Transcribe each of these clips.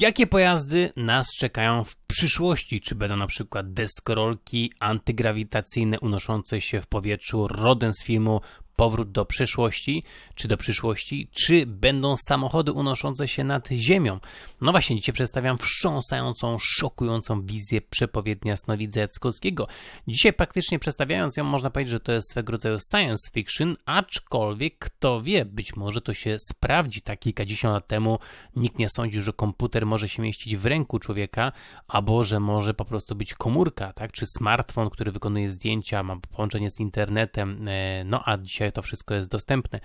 Jakie pojazdy nas czekają w przyszłości? Czy będą na przykład deskorolki antygrawitacyjne unoszące się w powietrzu rodem z filmu powrót do przeszłości, czy do przyszłości, czy będą samochody unoszące się nad ziemią. No właśnie, dzisiaj przedstawiam wstrząsającą, szokującą wizję przepowiednia Jasnowidza Jackowskiego. Dzisiaj praktycznie przedstawiając ją, można powiedzieć, że to jest swego rodzaju science fiction, aczkolwiek kto wie, być może to się sprawdzi. Tak kilkadziesiąt lat temu nikt nie sądził, że komputer może się mieścić w ręku człowieka, albo że może po prostu być komórka, tak, czy smartfon, który wykonuje zdjęcia, ma połączenie z internetem, e, no a dzisiaj to wszystko jest dostępne.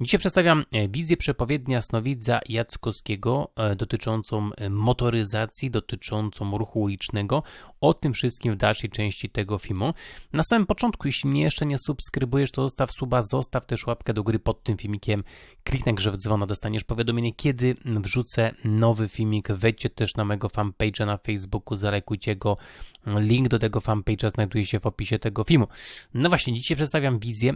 Dzisiaj przedstawiam e, wizję przepowiednia Snowidza Jackowskiego e, dotyczącą e, motoryzacji, dotyczącą ruchu ulicznego. O tym wszystkim w dalszej części tego filmu. Na samym początku, jeśli mnie jeszcze nie subskrybujesz, to zostaw suba, zostaw też łapkę do góry pod tym filmikiem. Kliknij grzew dzwona, dostaniesz powiadomienie, kiedy wrzucę nowy filmik. Wejdźcie też na mojego fanpage'a na Facebooku, zalekujcie go. Link do tego fanpage'a znajduje się w opisie tego filmu. No właśnie, dzisiaj przedstawiam wizję,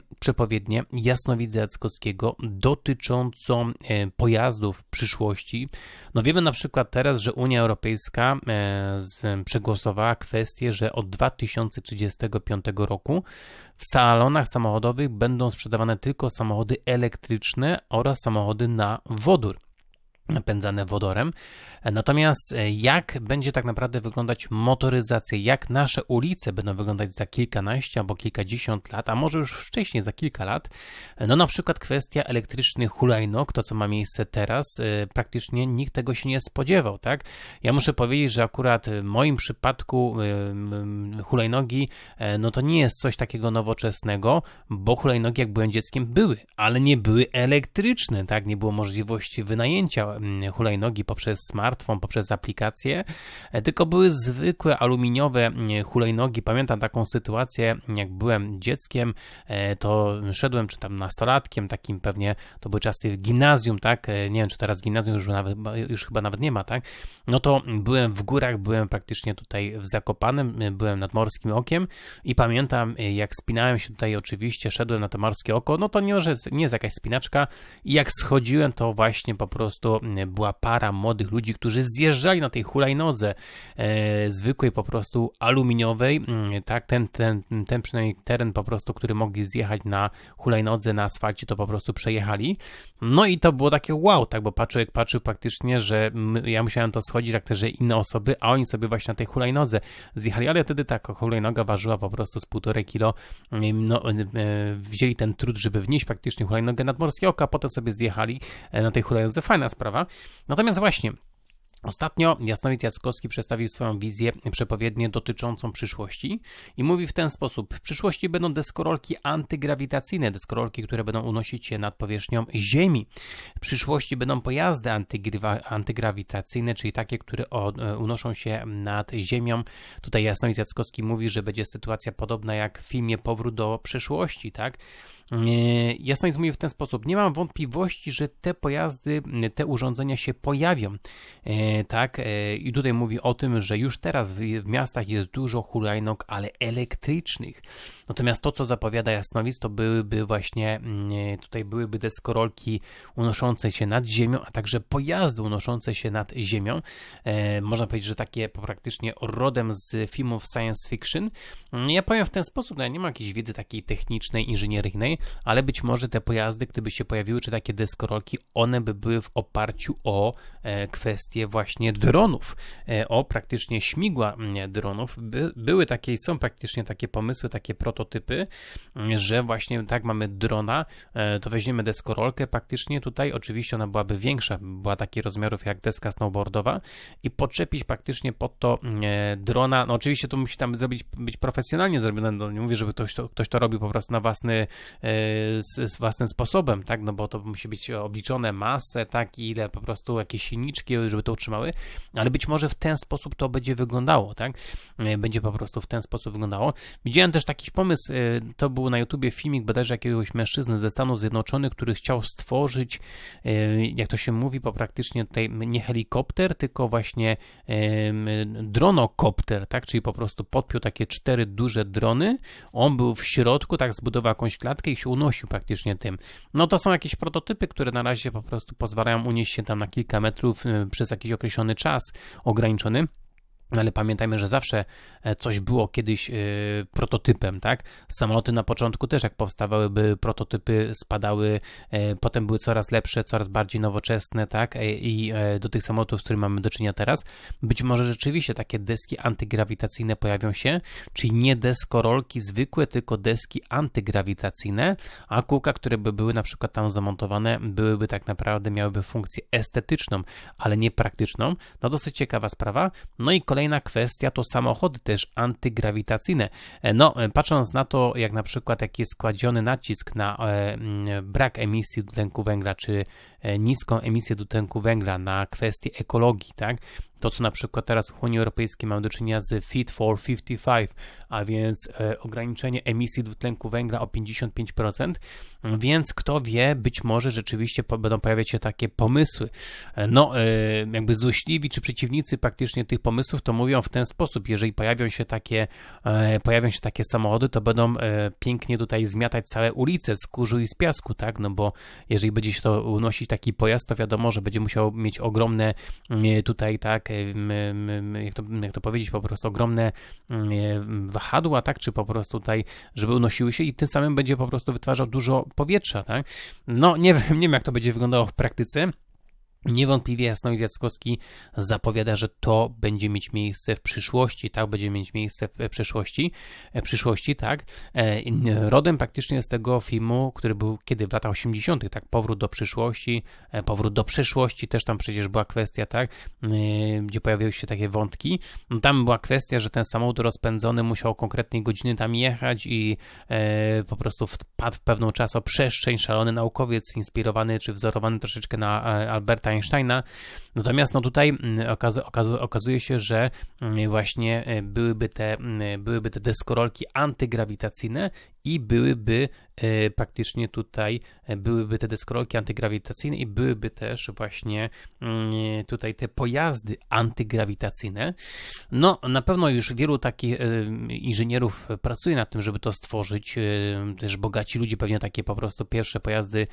przepowiednie Jasnowidza Jackowskiego dotyczącą e, pojazdów przyszłości. No wiemy na przykład teraz, że Unia Europejska e, przegłosowała kwestię, że od 2035 roku w salonach samochodowych będą sprzedawane tylko samochody elektryczne oraz samochody na wodór napędzane wodorem. Natomiast e, jak będzie tak naprawdę wyglądać motoryzacja, jak nasze ulice będą wyglądać za kilkanaście albo kilkadziesiąt lat, a może już wcześniej, za kilka lat, no na przykład kwestia elektrycznych hulajnóg, to co ma miejsce teraz, e, praktycznie nikt tego się nie spodziewał, tak? Ja muszę powiedzieć, że akurat w moim przypadku e, hulajnogi, no to nie jest coś takiego nowoczesnego, bo hulajnogi jak byłem dzieckiem były, ale nie były elektryczne, tak? Nie było możliwości wynajęcia hulajnogi poprzez smartfon, poprzez aplikację, e, tylko były zwykłe aluminiowe hulajnogi. Pamiętam taką sytuację, jak byłem dzieckiem, e, to szedłem, czy tam nastolatkiem, takim pewnie, to były czasy gimnazjum, tak, e, nie wiem, czy teraz gimnazjum już, nawet, już chyba nawet nie ma, tak, no to byłem w górach, byłem praktycznie tutaj w Zakopanem, byłem nad Morskim Okiem i pamiętam, jak spinałem się tutaj, oczywiście szedłem na to Morskie Oko, no to nie, że nie jest jakaś spinaczka i jak schodziłem, to właśnie po prostu była para młodych ludzi, którzy zjeżdżali na tej hulajnodze e, zwykłej po prostu aluminiowej, mm, tak, ten, ten, ten przynajmniej teren po prostu, który mogli zjechać na hulajnodze, na asfalcie, to po prostu przejechali. No i to było takie wow, tak, bo patrzył, jak patrzył praktycznie, że ja musiałem to schodzić, jak też inne osoby, a oni sobie właśnie na tej hulajnodze zjechali, ale wtedy ta hulajnoga ważyła po prostu z półtorej kilo, no, e, wzięli ten trud, żeby wnieść praktycznie hulajnogę nad morskie oko, a potem sobie zjechali e, na tej hulajnodze, fajna sprawa. Natomiast właśnie, Ostatnio Jasnowic Jackowski przedstawił swoją wizję przepowiednię dotyczącą przyszłości i mówi w ten sposób. W przyszłości będą deskorolki antygrawitacyjne, deskorolki, które będą unosić się nad powierzchnią Ziemi. W przyszłości będą pojazdy antygrawitacyjne, czyli takie, które e, unoszą się nad Ziemią. Tutaj Jasnowic Jackowski mówi, że będzie sytuacja podobna jak w filmie Powrót do przyszłości, tak? Jasnowic mówi w ten sposób. Nie mam wątpliwości, że te pojazdy, te urządzenia się pojawią. E, tak, e, i tutaj mówi o tym, że już teraz w, miastach jest dużo hulajnóg, ale elektrycznych. Natomiast to, co zapowiada Jasnowic, to byłyby właśnie, mm, e, tutaj byłyby deskorolki unoszące się nad ziemią, a także pojazdy unoszące się nad ziemią. Można powiedzieć, że takie praktycznie rodem z filmów science fiction. Ja powiem w ten sposób, no ja nie mam jakiejś wiedzy takiej technicznej, inżynieryjnej, ale być może te pojazdy, gdyby się pojawiły, czy takie deskorolki, one by były w oparciu o kwestie właśnie dronów, e, o praktycznie śmigła dronów. By, były takie są praktycznie takie pomysły, takie prototypy, że właśnie tak mamy drona, e, to weźmiemy deskorolkę praktycznie tutaj, oczywiście ona byłaby większa, była takich rozmiarów jak deska snowboardowa i podczepić praktycznie pod to drona, no oczywiście to musi tam zrobić, być profesjonalnie zrobione, no nie mówię, żeby ktoś to, ktoś to robił po prostu na własny z, z własnym sposobem, tak, no bo to musi być obliczone masę, tak, i ile po prostu jakieś silniczki, żeby to utrzymały, ale być może w ten sposób to będzie wyglądało, tak, e, będzie po prostu w ten sposób wyglądało. Widziałem też taki pomysł, e, to był na YouTubie filmik bodajże jakiegoś mężczyzny ze Stanów Zjednoczonych, który chciał stworzyć, e, jak to się mówi po praktycznie tutaj, nie helikopter, tylko właśnie dronokopter, tak, czyli po prostu podpiął takie cztery duże drony, on był w środku, tak, zbudował jakąś klatkę i się unosił praktycznie tym. No to są jakieś prototypy, które na razie po prostu pozwalają unieść się tam na kilka metrów przez jakieś określony czas ograniczony. Ale pamiętajmy, że zawsze e, coś było kiedyś y, prototypem, tak? Samoloty na początku też, jak powstawały, były prototypy, spadały, y, potem były coraz lepsze, coraz bardziej nowoczesne, tak? I do tych samolotów, z którymi mamy do czynienia teraz, być może rzeczywiście takie deski antygrawitacyjne pojawią się, czyli nie deskorolki zwykłe, tylko deski antygrawitacyjne, a kółka, które by były na przykład tam zamontowane, byłyby tak naprawdę, miałyby funkcję estetyczną, ale nie praktyczną. No dosyć ciekawa sprawa. No i kolejny Kolejna kwestia to samochody też antygrawitacyjne. E, no, e, patrząc na to, jak na przykład jak jest kładziony nacisk na e, brak emisji dwutlenku węgla, czy niską emisję dwutlenku węgla, na kwestię ekologii, tak? To, co na przykład teraz w Unii Europejskiej mamy do czynienia z Fit for 55, a więc e, ograniczenie emisji dwutlenku węgla o 55%, więc kto wie, być może rzeczywiście będą pojawiać się takie pomysły. E, no, e, jakby złośliwi czy przeciwnicy praktycznie tych pomysłów to mówią w ten sposób, jeżeli pojawią się takie, pojawią się takie samochody, to będą pięknie tutaj zmiatać całe ulice z kurzu i z piasku, tak, no bo jeżeli będzie się to unosić taki pojazd, to wiadomo, że będzie musiał mieć ogromne tutaj, tak, jak to, jak to powiedzieć, po prostu ogromne wahadła, tak, czy po prostu tutaj, żeby unosiły się i tym samym będzie po prostu wytwarzał dużo powietrza, tak. No, nie wiem, nie wiem jak to będzie wyglądało w praktyce, Niewątpliwie Jasnowic Jackowski zapowiada, że to będzie mieć miejsce w przyszłości, tak, będzie mieć miejsce w przyszłości, w przyszłości, tak. E, rodem praktycznie z tego filmu, który był kiedy w latach 80., tak, powrót do przyszłości, e, powrót do przeszłości, też tam przecież była kwestia, tak, e, gdzie pojawiły się takie wątki. Tam była kwestia, że ten samochód rozpędzony musiał konkretnej godziny tam jechać i po prostu wpadł w pewną czasoprzestrzeń, szalony naukowiec, inspirowany czy wzorowany troszeczkę na Alberta Einsteina. Natomiast no tutaj mm, okaz, okaz, okazuje się, że mm, właśnie e, byłyby te, mm, byłyby te deskorolki antygrawitacyjne i byłyby e, praktycznie tutaj, e, byłyby te deskorolki antygrawitacyjne i byłyby też właśnie mm, tutaj te pojazdy antygrawitacyjne. No, na pewno już wielu takich e, inżynierów pracuje nad tym, żeby to stworzyć. Też bogaci ludzie pewnie takie po prostu pierwsze pojazdy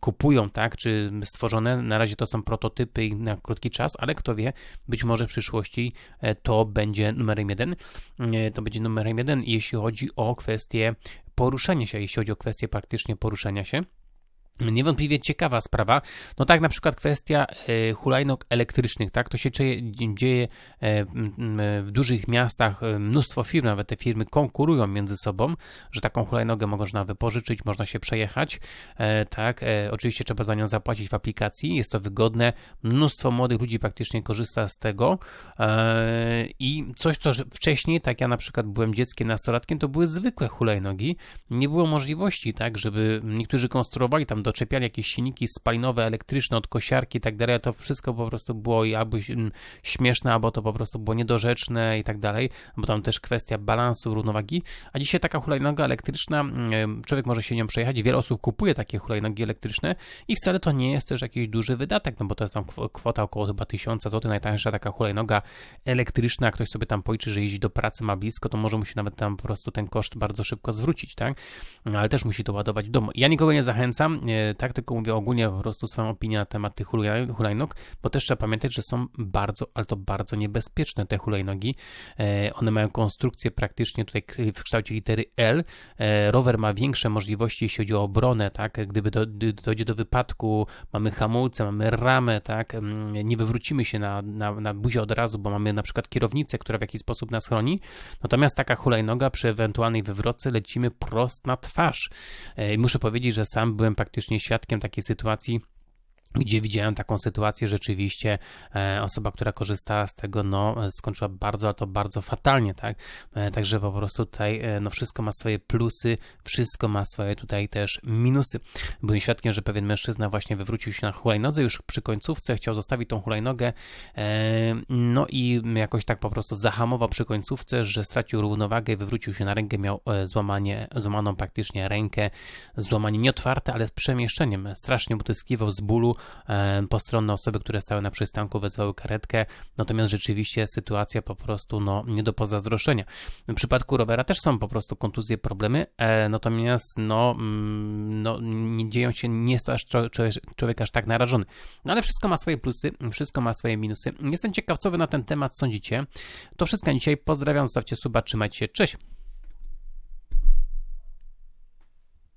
kupują, tak, czy stworzone. Na razie to są prototypy na krótki czas, ale kto wie, być może w przyszłości to będzie numerem jeden. To będzie numerem jeden, jeśli chodzi o kwestię poruszania się, jeśli chodzi o kwestię praktycznie poruszania się. Niewątpliwie ciekawa sprawa. No tak, na przykład kwestia e, hulajnóg elektrycznych, tak? To się dzieje e, w dużych miastach, e, mnóstwo firm, nawet te firmy konkurują między sobą, że taką hulajnogę można wypożyczyć, można się przejechać, tak? Oczywiście trzeba za nią zapłacić w aplikacji, jest to wygodne. Mnóstwo młodych ludzi praktycznie korzysta z tego i coś, co wcześniej, tak ja na przykład byłem dzieckiem, nastolatkiem, to były zwykłe hulajnogi. Nie było możliwości, tak, żeby niektórzy konstruowali tam doczepiali jakieś silniki spalinowe, elektryczne od kosiarki i tak dalej, to wszystko po prostu było albo śmieszne, albo to po prostu było niedorzeczne i tak dalej, bo tam też kwestia balansu, równowagi, a dzisiaj taka hulajnoga elektryczna, mm, człowiek może się nią przejechać, wiele osób kupuje takie hulajnogi elektryczne i wcale to nie jest też jakiś duży wydatek, no bo to jest tam kwota około chyba 1000 zł, najtańsza taka hulajnoga elektryczna, ktoś sobie tam policzy, że jeździ do pracy, ma blisko, to może musi nawet tam po prostu ten koszt bardzo szybko zwrócić, tak? Ale też musi to ładować w domu. Ja nikogo nie zachęcam, tak tylko mówię ogólnie po prostu swoją opinię na temat tych hulajnóg, bo też trzeba pamiętać, że są bardzo, ale to bardzo niebezpieczne te hulajnogi. E, one mają konstrukcję praktycznie tutaj w kształcie litery L. E, rower ma większe możliwości, jeśli chodzi o obronę, tak? Gdyby do, dojdzie do wypadku, mamy hamulce, mamy ramę, tak? Mm, nie wywrócimy się na, na, na buzię od razu, bo mamy na przykład kierownicę, która w jakiś sposób nas chroni. Natomiast taka hulajnoga przy ewentualnej wywrocie lecimy prost na twarz. E, muszę powiedzieć, że sam byłem praktycznie praktycznie świadkiem takiej sytuacji, gdzie widziałem taką sytuację, rzeczywiście e, osoba, która korzystała z tego, no, skończyła bardzo, ale to bardzo fatalnie, tak? E, także po prostu tutaj, e, no, wszystko ma swoje plusy, wszystko ma swoje tutaj też minusy. Byłem świadkiem, że pewien mężczyzna właśnie wywrócił się na hulajnodze, już przy końcówce chciał zostawić tą hulajnogę, no i jakoś tak po prostu zahamował przy końcówce, że stracił równowagę i wywrócił się na rękę, miał złamanie, złamaną praktycznie rękę, złamanie nie otwarte, ale z przemieszczeniem. Strasznie utyskiwał z bólu, postronne osoby, które stały na przystanku, wezwały karetkę, natomiast rzeczywiście sytuacja po prostu no, nie do pozazdroszczenia. W przypadku rowera też są po prostu kontuzje, problemy, e, natomiast no, mm, no, nie dzieją się, nie jest aż człowiek aż tak narażony. No ale wszystko ma swoje plusy, wszystko ma swoje minusy. Jestem ciekaw, co wy na ten temat sądzicie. To wszystko dzisiaj. Pozdrawiam, zostawcie suba, trzymajcie się, cześć!